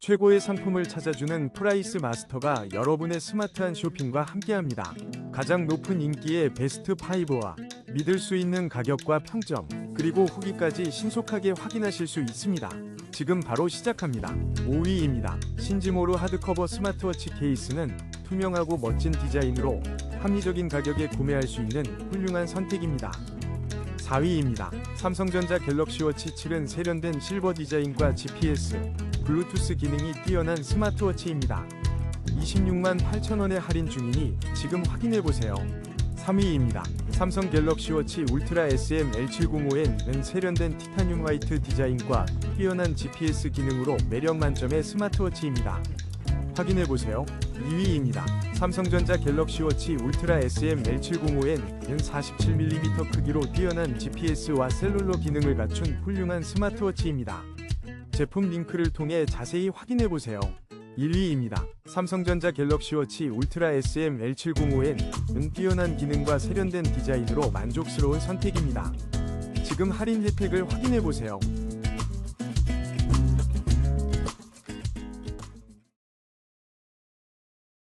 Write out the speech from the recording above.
최고의 상품을 찾아주는 프라이스 마스터가 여러분의 스마트한 쇼핑과 함께합니다. 가장 높은 인기의 베스트 5와 믿을 수 있는 가격과 평점, 그리고 후기까지 신속하게 확인하실 수 있습니다. 지금 바로 시작합니다. 5위입니다. 신지모로 하드커버 스마트워치 케이스는 투명하고 멋진 디자인으로 합리적인 가격에 구매할 수 있는 훌륭한 선택입니다. 4위입니다. 삼성전자 갤럭시 워치 7은 세련된 실버 디자인과 GPS, 블루투스 기능이 뛰어난 스마트워치입니다. 26만 8천원에 할인 중이니 지금 확인해보세요. 3위입니다. 삼성 갤럭시 워치 울트라 SM L705N은 세련된 티타늄 화이트 디자인과 뛰어난 GPS 기능으로 매력 만점의 스마트워치입니다. 확인해보세요. 2위입니다. 삼성전자 갤럭시 워치 울트라 SM L705N은 47mm 크기로 뛰어난 GPS와 셀룰러 기능을 갖춘 훌륭한 스마트워치입니다. 제품 링크를 통해 자세히 확인해보세요. 1위입니다. 삼성전자 갤럭시 워치 울트라 SM L705N은 뛰어난 기능과 세련된 디자인으로 만족스러운 선택입니다. 지금 할인 혜택을 확인해보세요.